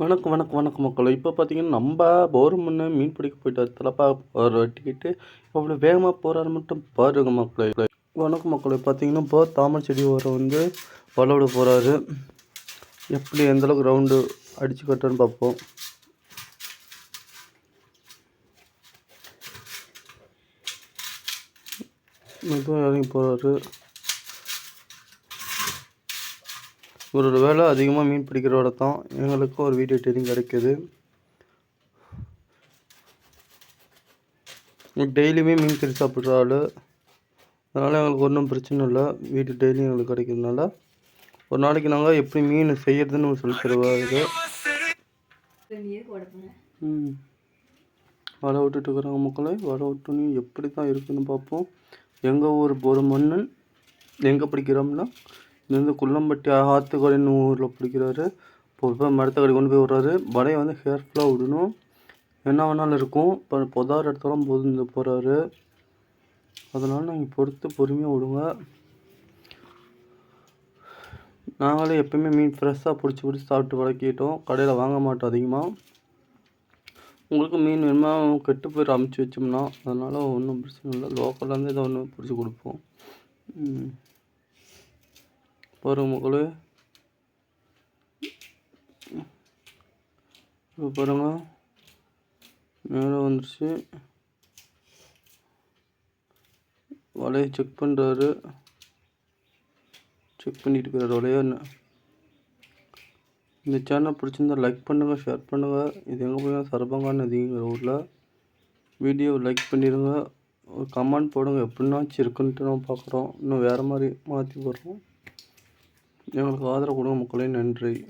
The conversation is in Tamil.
வணக்கம் வணக்கம் வணக்கம் மக்கள். இப்போ பார்த்தீங்கன்னா நம்ம போர் முன்னே மீன் பிடிக்க போயிட்டார் தலப்பா ஒரு வெட்டிக்கிட்டு அவ்வளோ வேகமாக போகிறாரு மட்டும் பாருங்க மக்களை. வணக்கம் மக்களை. பார்த்தீங்கன்னா இப்போ தாமரை செடி ஓரம் வந்து வளவிட போகிறாரு எப்படி எந்த அளவுக்கு ரவுண்டு அடித்து கட்டுறன்னு பார்ப்போம். மெதுவாக இறங்கி போகிறாரு ஒரு வேலை அதிகமாக மீன் பிடிக்கிறோட தான் எங்களுக்கும் ஒரு வீடியோ டெய்லிங் கிடைக்குது. டெய்லியுமே மீன் கறி சாப்பிட்ற ஆள் அதனால் எங்களுக்கு ஒன்றும் பிரச்சனை இல்லை. வீட்டு டெய்லியும் எங்களுக்கு கிடைக்கிறதுனால. ஒரு நாளைக்கு நாங்கள் எப்படி மீன் செய்யறதுன்னு சொல்லி தருவாரு. ம். வலை விட்டுட்டு இருக்கிறாங்க மக்களை. வலை விட்டுன்னு எப்படி தான் இருக்குதுன்னு பார்ப்போம். எங்கள் ஊர் ஒரு மன்னன் எங்கே பிடிக்கிறோம்னா இங்கேருந்து குள்ளம்பட்டி ஆத்துக்கடைன்னு ஊரில் பிடிக்கிறாரு. பொறுப்பாக போய் மரத்தக்கடை கொண்டு போய் விட்றாரு. வலையை வந்து ஹேர்ஃபுல்லாக விடணும். என்ன வேணாலும் இருக்கும். இப்போ பொதார் இடத்தெல்லாம் போது போகிறாரு அதனால் நீங்கள் பொறுத்து பொறுமையாக விடுங்க. நாங்களே எப்போயுமே மீன் ஃப்ரெஷ்ஷாக பிடிச்சி பிடிச்சி சாப்பிட்டு வளர்க்கிட்டோம் கடையில் வாங்க மாட்டோம் அதிகமாக உங்களுக்கு மீன் வேணுமா? கெட்டு போய் அமுச்சு வச்சோம்னா. அதனால் ஒன்றும் பிரச்சனை இல்லை. லோக்கல்லேருந்து இதை ஒன்று பிடிச்சி கொடுப்போம். ம். பாருங்க மக்களே இப்போ பாருங்கள் மேலே வந்துருச்சு. வலையை செக் பண்ணுறாரு செக் பண்ணிட்டு இருக்கிறாரு என்ன? இந்த சேனல் பிடிச்சிருந்தா லைக் பண்ணுங்கள் ஷேர் பண்ணுங்கள் இது எங்கே போய் சரபங்கான்னு அதிகங்கிற ஊரில்? வீடியோ லைக் பண்ணிடுங்க ஒரு கமெண்ட் போடுங்க. எப்படின்னாச்சும் இருக்குன்ட்டு நம்ம பார்க்குறோம். இன்னும் வேறு மாதிரி மாற்றி போடுறோம். எங்களுக்கு ஆதரவு கொடுங்க மக்களே. நன்றி.